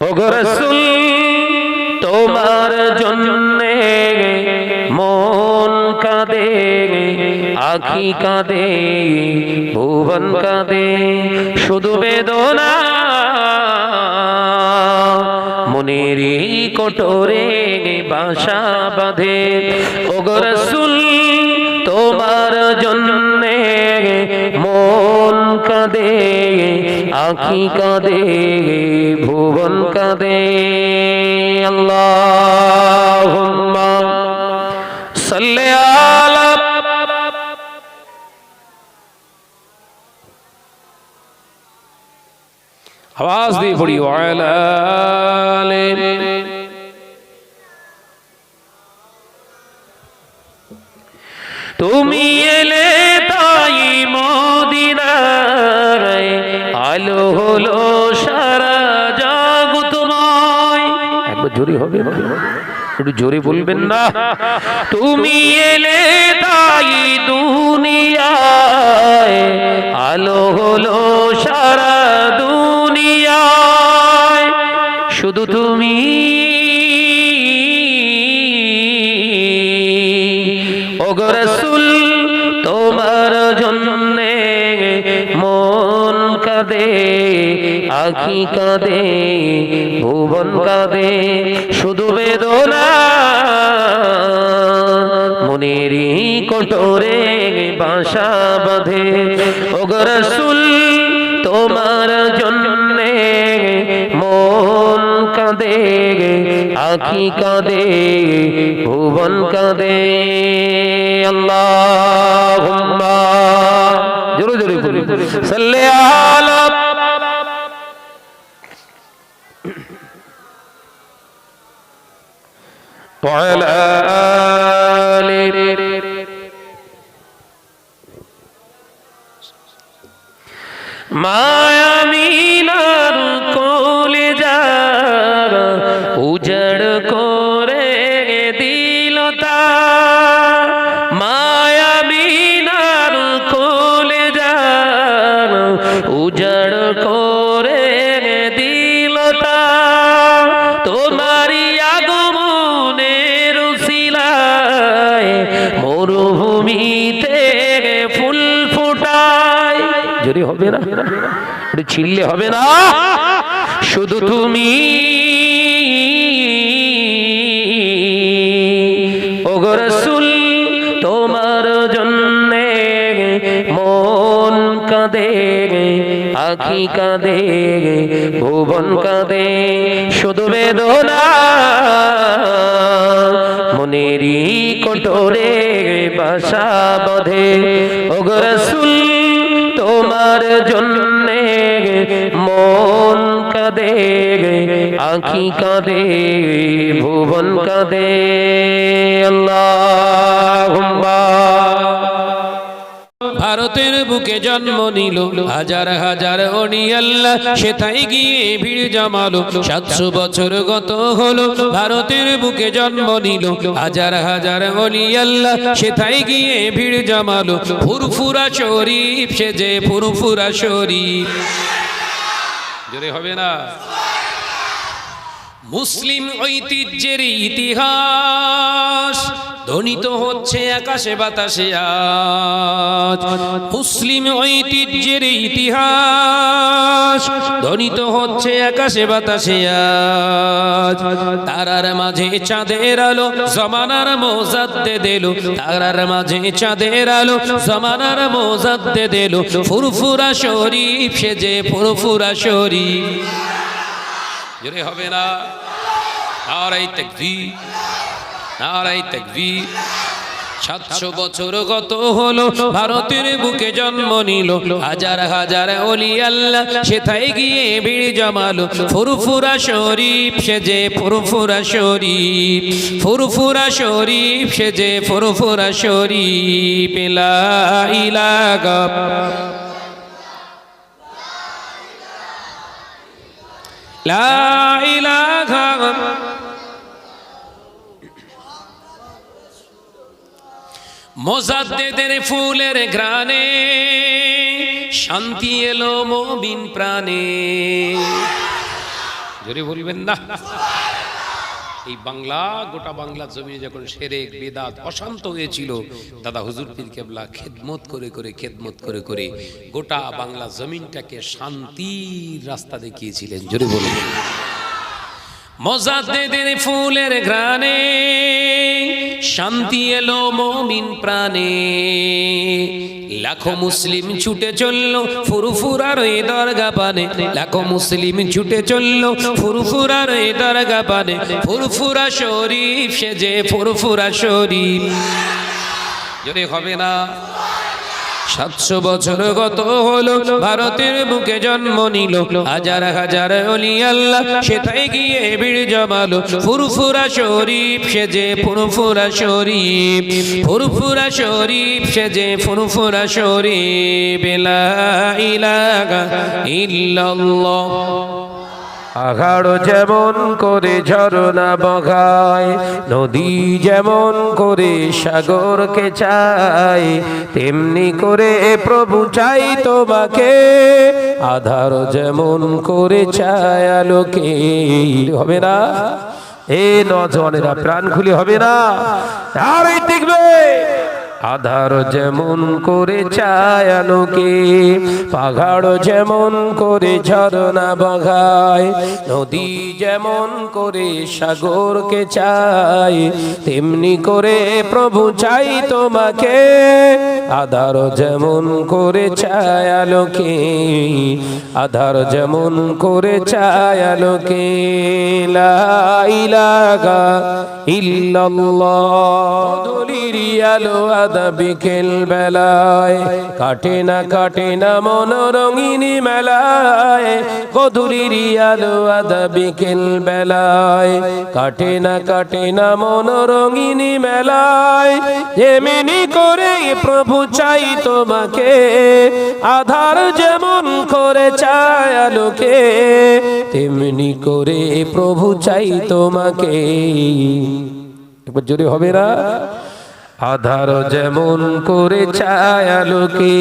ওগরসুল তোমার জন্যে মন কাঁদে, আখি কাঁদে, ভুবন কাঁদে, শুধু বেদনা। মনেরই কোটরে বাসা বাঁধে। ওগরসুল তোমার জন্যে মন কাঁদে আখি কাঁদে ভুবন কাঁদে। আল্লাহ সাল্লে আলা আওয়াজ দিয়ে পড়ি ওয়ালা জোরে হবে। একটু জোরে বলবেন না। তুমি এলে তাই দুনিয়ায় আলো হলো সারা দুনিয়ায়। শুধু তুমি আখি কাঁদে, ভুবন কাঁদে, শুধু বেদনা। মনেরই কোটরে বাসা বাঁধে ওগরসুল তোমার জন্যে মন কাঁদে, আখি কাঁদে, ভুবন কাঁদে। আল্লাহ জোরে জোরে সাল্লে আলা وعلى হবে না? একটু ছিললে হবে না? শুধু তুমি। ওগরসুল তোমার জন্যে মন কাঁদে, আখি কাঁদে, ভুবন কাঁদে, শুধু বেদনা মনেরই কোটরে বাসা বাঁধে। ওগরসুল তোমার জন্যে মন কাঁদে আঁখি কাঁদে ভুবন কাঁদে। আল্লাহ ভারতের বুকে জন্ম নিল। হাজার হাজার অনি আল্লাহ সেথায় গিয়ে ভিড় জমালো। সাতশো বছর গত হলো, ভারতের বুকে জন্ম নিল। হাজার হাজার অলি আল্লাহ সেথায় গিয়ে ভিড় জমালো। ফুরফুরা শরীফ, সে যে ফুরফুরা শরীফ। জোরে হবে না? মুসলিম ঐতিহ্যের ইতিহাস। ধ্বনিত হচ্ছে আকাশে বাতাসে মুসলিম ঐতিহ্যের ইতিহাস, ধ্বনিত হচ্ছে আকাশে বাতাসে তারার মাঝে চাঁদের আলো, জমানার মোজাদ্দে দিল তারার মাঝে চাঁদের আলো, জমানার মোজাদ্দে দিল ফুরফুরা শরীফ সে যে ফুরফুরা শরীফ। হবে না? নারাই তাকবীর। নারাই তাকবীর। সাতশো বছর গত হলো, ভারতের বুকে জন্ম নিল। হাজার হাজার অলি আল্লাহ সেথায় গিয়ে ভিড় জমালো। ফুরফুরা শরীফ সে যে ফুরফুরা শরীফ। ফুরফুরা শরীফ সে যে ফুরফুরা শরীফ। লা ইলাহা লা ইলাহা মোজাদ্দেদের ফুলের গ্রানে শান্তি এলো মবিন প্রাণে। জোরে বলবেন না। এই বাংলা, গোটা বাংলা জমিনে যখন সেরেক, বেদাত অশান্ত হয়েছিল, দাদা হুজুর পীর কেবলা খেদমত করে করে, খেদমত করে করে গোটা বাংলা জমিনটাকে শান্তির রাস্তা দেখিয়েছিলেন। জোরে বলুন। মজাদ্দেদের ফুলের ঘ্রাণে শান্তি এলো মমিন প্রাণে। লাখো মুসলিম ছুটে চলল ফুরফুরার এ দরগা পানে। লাখো মুসলিম ছুটে চলল ফুরফুরার এ দরগা পানে। ফুরফুরা শরীফ সেজে ফুরফুরা শরীফ। যদি হবে না? সাতশো বছর গত হলো, ভারতের বুকে জন্ম নিল। হাজার হাজার অলি আল্লাহ সেটাই গিয়ে ভিড় জমালো। ফুরফুরা শরীফ সেজে ফুরফুরা শরীফ। ফুরফুরা শরীফ সেজে ফুরফুরা শরীফ। লা ইলাহা ইল্লাল্লাহ। আঘাড় যেমন করে ঝরনা বগায়, নদী যেমন করে সাগরকে চাই তেমনি করে প্রভু চাই তোমাকে, আধার যেমন করে চায় আলোকে। হবে না? এ নজনেরা প্রাণ খুলে হবে না? আর দেখবে আধার যেমন করে চায় আলোকে, পাহাড় যেমন করে ঝরনা বগায় নদী যেমন করে সাগরকে চায়, তেমনি করে প্রভু চাই তোমাকে, আধার যেমন করে চায় আলোকে, আধার যেমন করে চায় আলোকে ইল্লাল্লাহ আলো বিকেল বেলায়। কাটে না কাটে না মন রঙিনী মেলায়। কদুরির আলো আদা বিকেল বেলায়। কাটে না কাটে না মন রঙিনী মেলায়। যেমিনি করে প্রভু চাই তোমাকে, আধার যেমন করে চায় আলোকে, তেমনি করে প্রভু চাই তোমাকে। একবার জোরে হবে না? আধার যেমন করে ছায়ালোকে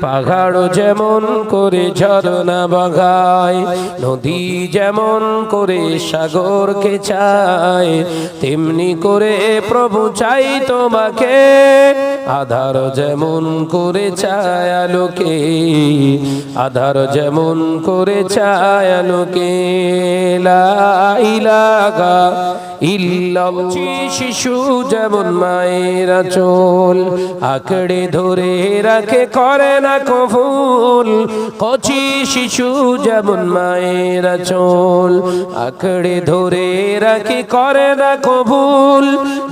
পাহাড় যেমন করে ঝরনা বাগায়, নদী যেমন করে সাগরকে চায়, তেমনি করে প্রভু চাই তোমাকে আধার যেমন করে ছায়ালোকে আধার যেমন করে ছায়ালোকে লা ইলাহা ইল্লাল্লাহ শিশু যেমন মায়ের চোল আঁকড়ে ধরে রাখে, করে না কফুল কচি শিশু যেমন মায়ের চোল আঁকড়ে ধরে রাখে, করে না কবুল।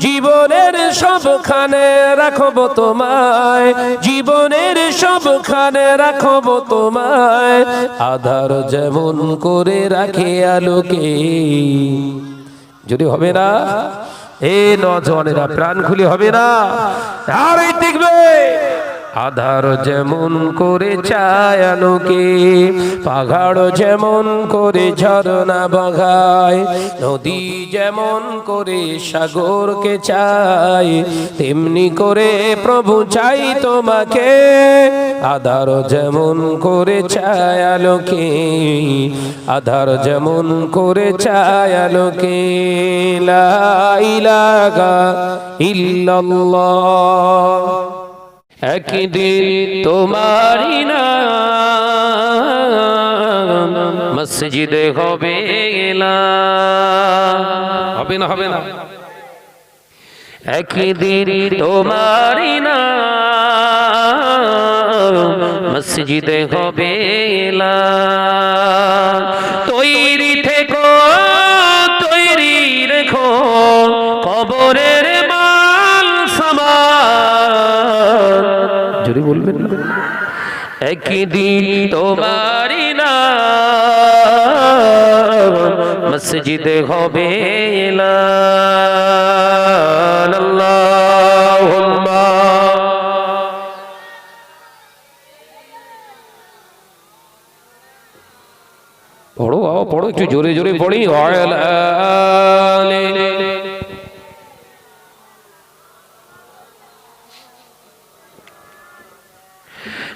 জীবনের সবখানে রাখব তোমায়, জীবনের সবখানে রাখব তোমায়। আধার যেমন করে রাখে আলোকে। যদি হবে না, এ নজনেরা প্রাণ খুলে হবে না। আর এই দেখবে, আধার যেমন করে ছায়ালোকে পাহাড় যেমন করে ঝরনা বাঘায় নদী যেমন করে সাগরকে চাই তেমনি করে প্রভু চাই তোমাকে। আধার যেমন করে ছায়ালোকে আধার যেমন করে ইলাহা ইল্লাল্লাহ। একদিন তোমারি না মসজিদে হবে হবে না হবে না। একদিন তোমারি না মসজিদে হবে তৈরি থেকো তৈরি রেখো কবরের মাল সামান যদি বলবেন একদিন তোমারি না মসজিদে হবে না একটু জোরে জোরে পড়ি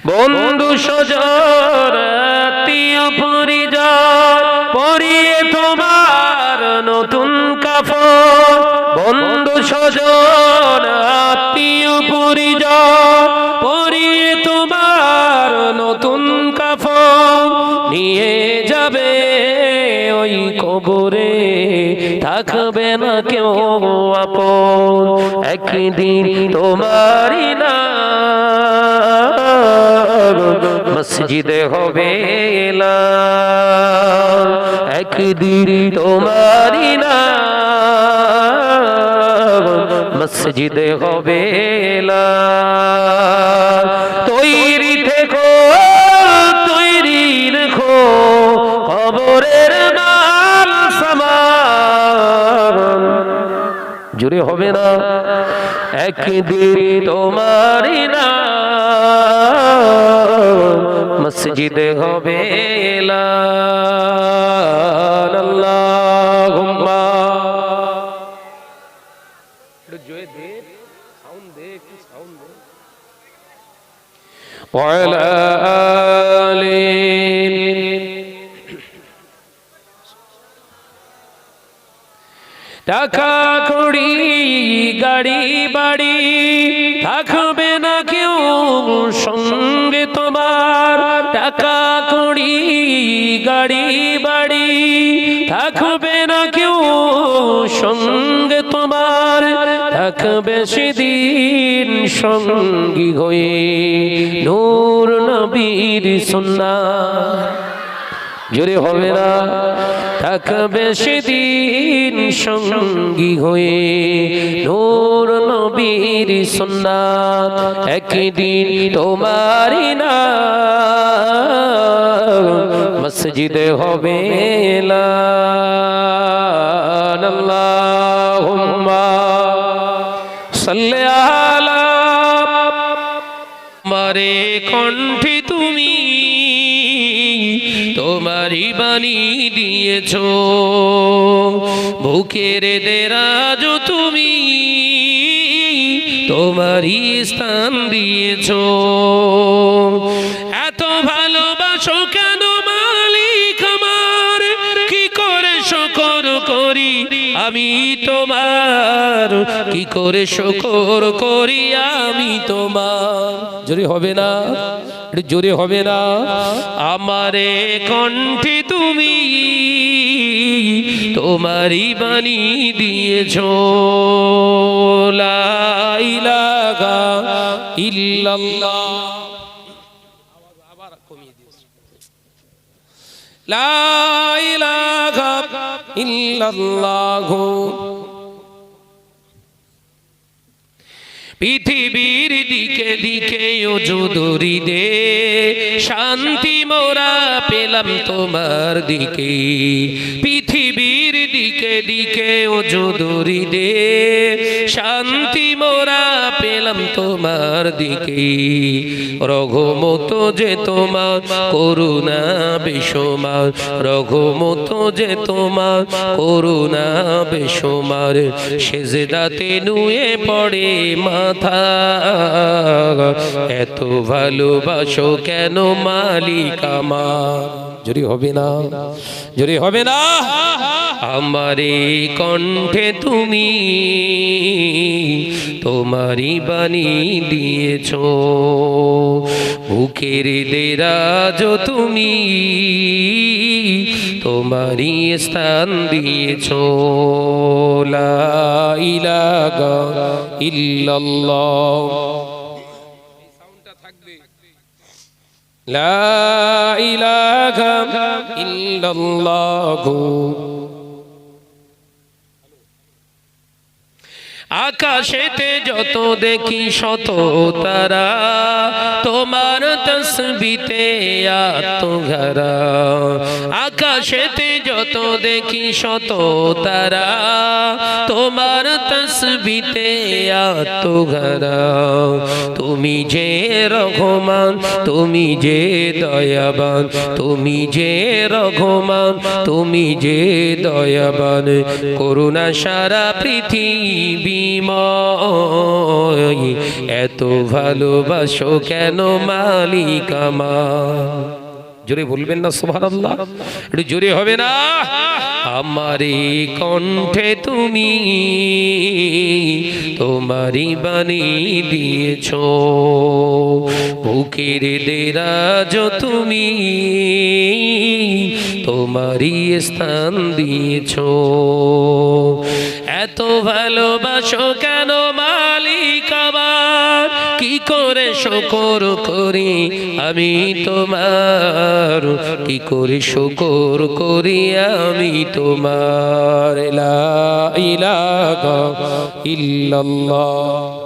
বন্ধু সজর আত্মীয় পরিজন পরিয়ে তো নতুন কাপড় বন্ধু স্বজন আত্মীয় পরিজন কবরে থাকবে না কেউ আপন একদিন তোমারই না মসজিদে হবে। একদিন তোমারই না মসজিদে হবে এলান। জুড়ে হবে না একদিন তোমারই না মসজিদে হবে এলান। আল্লাহুম্মা وعلى آله টাকা কড়ি গাড়ি, বাড়ি, থাকবে না কেউ সঙ্গে তোমার। টাকা কড়ি গাড়ি, বাড়ি, থাকবে না কেউ সঙ্গে তোমার। থাকবে সেদিন সঙ্গী হয়ে নূর নবীর সন্না জোরে হবে না। থাকবে সেদিন সঙ্গী হয়ে। নূর নবীর সুন্নাত একদিন তোমারই না। মসজিদে হবে সাল্লি আলা মারে কণ্ঠে তোমারই বাণী দিয়েছ। বুকের দেরাজ তুমি, তোমারই স্থান দিয়েছ। এত ভালোবাসো কেন মালিক আমার? কি করে শকর করি আমি তোমার? কি করে শকর করি আমি তোমার? যদি হবে না জোরে হবে না। আমারে কণ্ঠে তুমি তোমারই বাণী দিয়েছ। লা ইলাহা ইল্লাল্লাহ। লা ইলাহা ইল্লাল্লাহ। পৃথিবীর দিকে দিকে যদুরি দে। শান্তি মোরা পেলাম তোমার দিকে। পৃথিবীর দিকে দিকে যদুরি দে। শান্তি মোরা পেলাম তোমার দিকে। রঘুমত যে তোমার করুণা বিষমার রঘুমত যে তোমার করুণা বিষমার সেজদাতে নুয়ে পড়ে মাথা। এত ভালোবাসো কেন মালিক আমার? জোরে হবে না জোরে হবে না, আমারে কণ্ঠে তুমি তোমারই বাণী দিয়েছ। বুকের দেরাজ তুমি তোমারই স্থান দিয়েছ। লা ইলাহা ইল্লাল্লাহ। লা ইলাহা ইল্লাল্লাহ। আকাশেতে যত দেখি শত তারা তোমার তসবিতে আত্মঘরা আকাশেতে যত দেখি শত তারা, তোমার তসবিতে আত্মঘরা তুমি যে রঘমান, তুমি যে দয়াবান, তুমি যে রঘমান, তুমি যে দয়াবান। করুণা সারা পৃথিবীময় এত ভালোবাসো কেন মালিক আমার? জোরে বলবেন না, সুবহানাল্লাহ। একটু জোরে হবে না? আমারে কণ্ঠে তুমি তোমারই বাণী দিয়েছ, বুকের দেরাজ তুমি তোমারই স্থান দিয়েছ। এত ভালোবাসো কেন শকর করি আমি তোমার কি করে শকর করি আমি তোমার? ইলাহা ইল্লাল্লাহ।